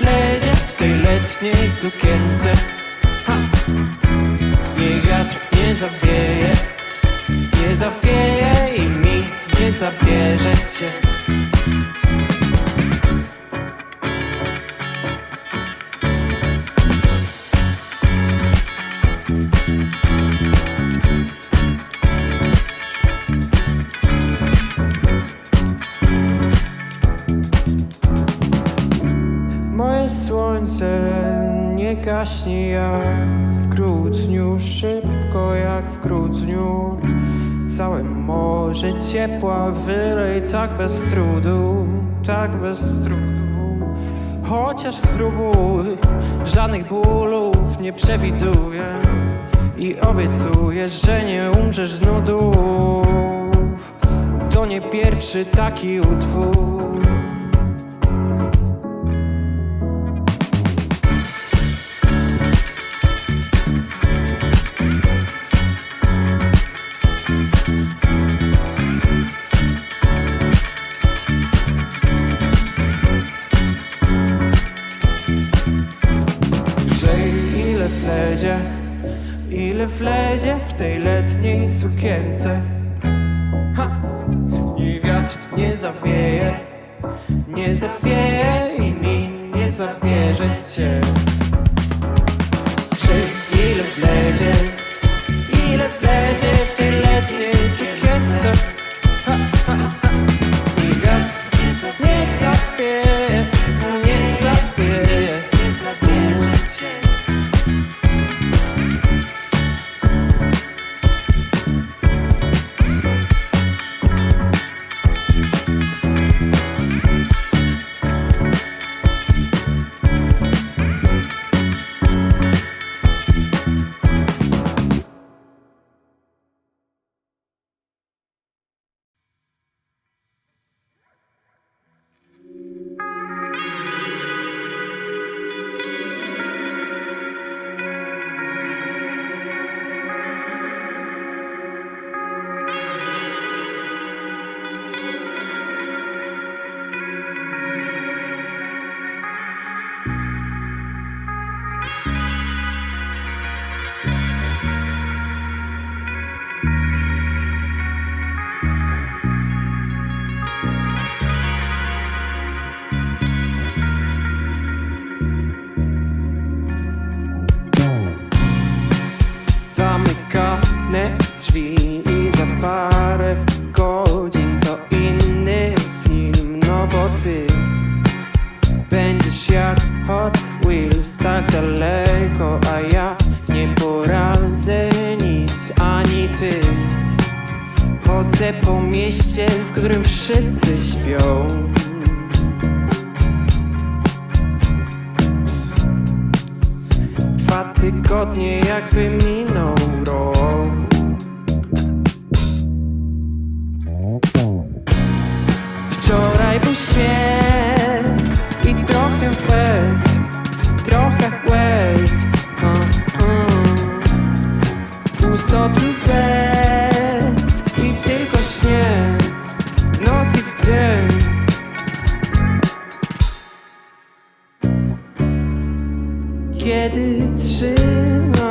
ile wlezie w tej letniej sukience ha! Niech wiatr nie zawieje, nie zawieje i mi nie zabierze cię słońce nie gaśnie jak w grudniu, szybko jak w grudniu. Całe morze ciepła wylej tak bez trudu, tak bez trudu. Chociaż spróbuj, żadnych bólów nie przewiduję i obiecuję, że nie umrzesz z nudów. To nie pierwszy taki utwór. Ile wlezie w tej letniej sukience? Ha! I wiatr nie zawieje, nie zawieje i mi nie zabierze cię. Że ile wlezie, ile wlezie w tej letniej sukience Zamykane drzwi i za parę godzin to inny film, no bo ty będziesz jak Hot Wheels tak daleko, a ja nie poradzę nic ani ty. Chodzę po mieście, w którym wszyscy śpią. Tygodnie jakby minął rok Kiedy trzymam